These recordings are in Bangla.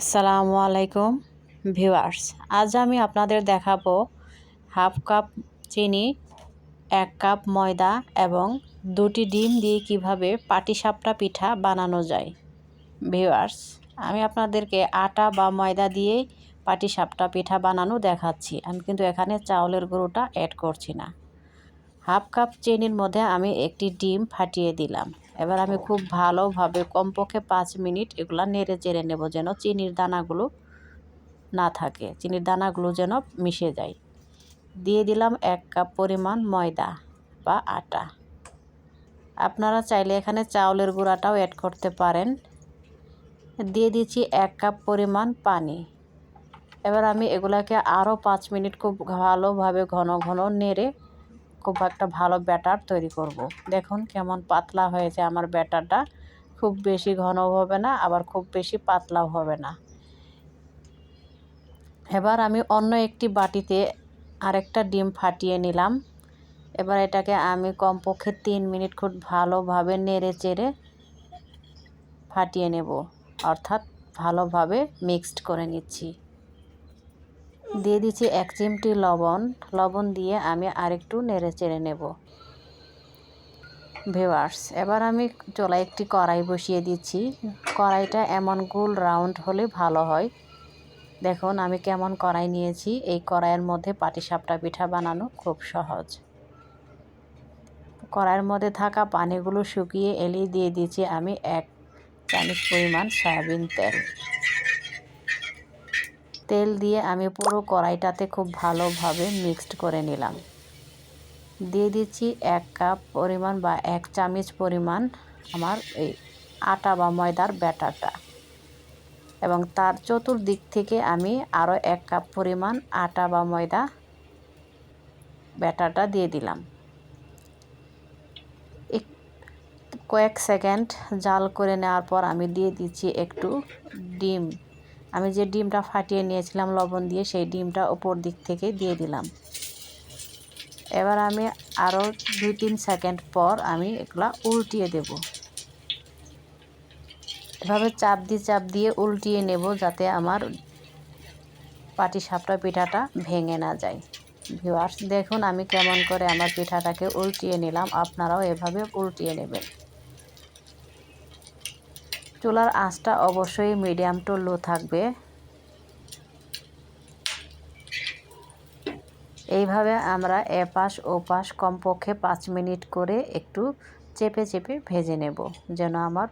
আসসালামু আলাইকুম ভিউয়ার্স। আজ আমি আপনাদের দেখাবো হাফ কাপ চিনি, এক কাপ ময়দা এবং দুটি ডিম দিয়ে কীভাবে পাটিসাপটা পিঠা বানানো যায়। ভিউয়ার্স, আমি আপনাদেরকে আটা বা ময়দা দিয়েই পাটিসাপটা পিঠা বানানো দেখাচ্ছি। আমি কিন্তু এখানে চাউলের গুঁড়োটা অ্যাড করছি না। হাফ কাপ চিনির মধ্যে আমি একটি ডিম ফাটিয়ে দিলাম। এবার আমি খুব ভালোভাবে কমপক্ষে পাঁচ মিনিট এগুলো নেড়ে চেড়ে নেব যেন চিনির দানাগুলো না থাকে, চিনির দানাগুলো যেন মিশে যায়। দিয়ে দিলাম এক কাপ পরিমাণ ময়দা বা আটা। আপনারা চাইলে এখানে চাউলের গুঁড়াটাও অ্যাড করতে পারেন। দিয়ে দিচ্ছি এক কাপ পরিমাণ পানি। এবার আমি এগুলাকে আরও পাঁচ মিনিট খুব ভালোভাবে ঘন ঘন নেড়ে খুব একটা ভালো ব্যাটার তৈরি করব। দেখুন কেমন পাতলা হয়েছে আমার ব্যাটারটা। খুব বেশি ঘন হবে না, আবার খুব বেশি পাতলাও হবে না। এবার আমি অন্য একটি বাটিতে আরেকটা ডিম ফাটিয়ে নিলাম। এবার এটাকে আমি কমপক্ষে তিন মিনিট খুব ভালোভাবে নেড়ে চেড়ে ফাটিয়ে নেব, অর্থাৎ ভালোভাবে মিক্সড করে নিচ্ছি। দিয়ে দিচ্ছি এক চিমটি লবণ। লবণ দিয়ে আমি আরেকটু নেড়ে চেড়ে নেব। ভিওয়ার্স এবার আমি চোলা একটি কড়াই বসিয়ে দিচ্ছি। কড়াইটা এমন গোল রাউন্ড হলে ভালো হয়। দেখুন, আমি কেমন কড়াই নিয়েছি। এই কড়াইয়ের মধ্যে পাটিসাপটা পিঠা বানানো খুব সহজ। কড়াইয়ের মধ্যে থাকা পানিগুলো শুকিয়ে এলে দিয়ে দিচ্ছি আমি এক চামচ পরিমাণ সয়াবিন তেল। তেল দিয়ে আমি পুরো কড়াইটাতে খুব ভালোভাবে মিক্সড করে নিলাম। দিয়ে দিচ্ছি এক কাপ পরিমাণ বা এক চামচ পরিমাণ আমার এই আটা বা ময়দার ব্যাটারটা। এবং তার চতুর্দিক থেকে আমি আরও এক কাপ পরিমাণ আটা বা ময়দা ব্যাটারটা দিয়ে দিলাম। কয়েক সেকেন্ড জাল করে নেওয়ার পর আমি দিয়ে দিচ্ছি একটু ডিম। আমি যে ডিমটা ফাটিয়ে নিয়েছিলাম লবণ দিয়ে, সেই ডিমটা ওপর দিক থেকে দিয়ে দিলাম। এবার আমি আরও দুই তিন সেকেন্ড পর আমি এগুলা উল্টিয়ে দেব। এভাবে চাপ দিয়ে চাপ দিয়ে উল্টিয়ে নেব যাতে আমার পাটি সাপটা পিঠাটা ভেঙে না যায়। ভিওয়ার্স দেখুন আমি কেমন করে আমার পিঠাটাকে উল্টিয়ে নিলাম। আপনারাও এভাবে উল্টিয়ে নেবেন। চুলার আঁচটা অবশ্যই মিডিয়াম টু লো থাকবে। এইভাবে আমরা এপাশ ওপাশ কমপক্ষে পাঁচ মিনিট করে একটু চেপে চেপে ভেজে নেব, যেন আমার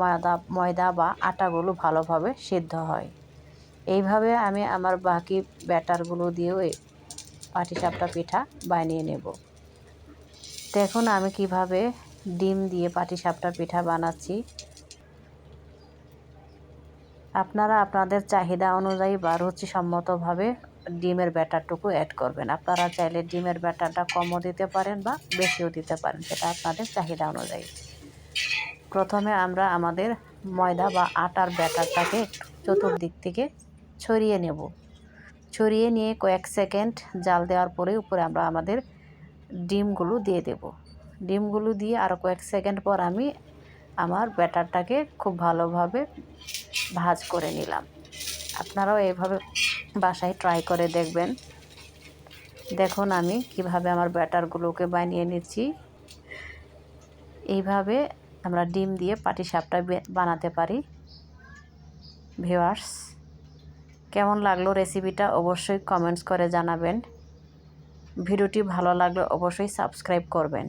ময়দা ময়দা বা আটাগুলো ভালোভাবে সিদ্ধ হয়। এইভাবে আমি আমার বাকি ব্যাটারগুলো দিয়েও পাটিসাপটা পিঠা বানিয়ে নেব। দেখুন আমি কীভাবে ডিম দিয়ে পাটিসাপটা পিঠা বানাচ্ছি। আপনারা আপনাদের চাহিদা অনুযায়ী বা রুচিসম্মতভাবে ডিমের ব্যাটারটুকু অ্যাড করবেন। আপনারা চাইলে ডিমের ব্যাটারটা কমও দিতে পারেন বা বেশিও দিতে পারেন, সেটা আপনাদের চাহিদা অনুযায়ী। প্রথমে আমরা আমাদের ময়দা বা আটার ব্যাটারটাকে চতুর্দিক থেকে ছড়িয়ে নেব। ছড়িয়ে নিয়ে কয়েক সেকেন্ড জাল দেওয়ার পরে উপরে আমরা আমাদের ডিমগুলো দিয়ে দেব। ডিমগুলো দিয়ে আরও কয়েক সেকেন্ড পর আমি আমার ব্যাটারটাকে খুব ভালোভাবে ভাজ করে নিলাম। আপনারাও এভাবে বাসায় ট্রাই করে দেখবেন। দেখুন আমি কীভাবে আমার ব্যাটারগুলোকে বানিয়ে নিচ্ছি। এইভাবে আমরা ডিম দিয়ে পাটি সাপটা বানাতে পারি। ভিওয়ার্স কেমন লাগল রেসিপিটা অবশ্যই কমেন্টস করে জানাবেন। ভিডিওটি ভালো লাগলে অবশ্যই সাবস্ক্রাইব করবেন।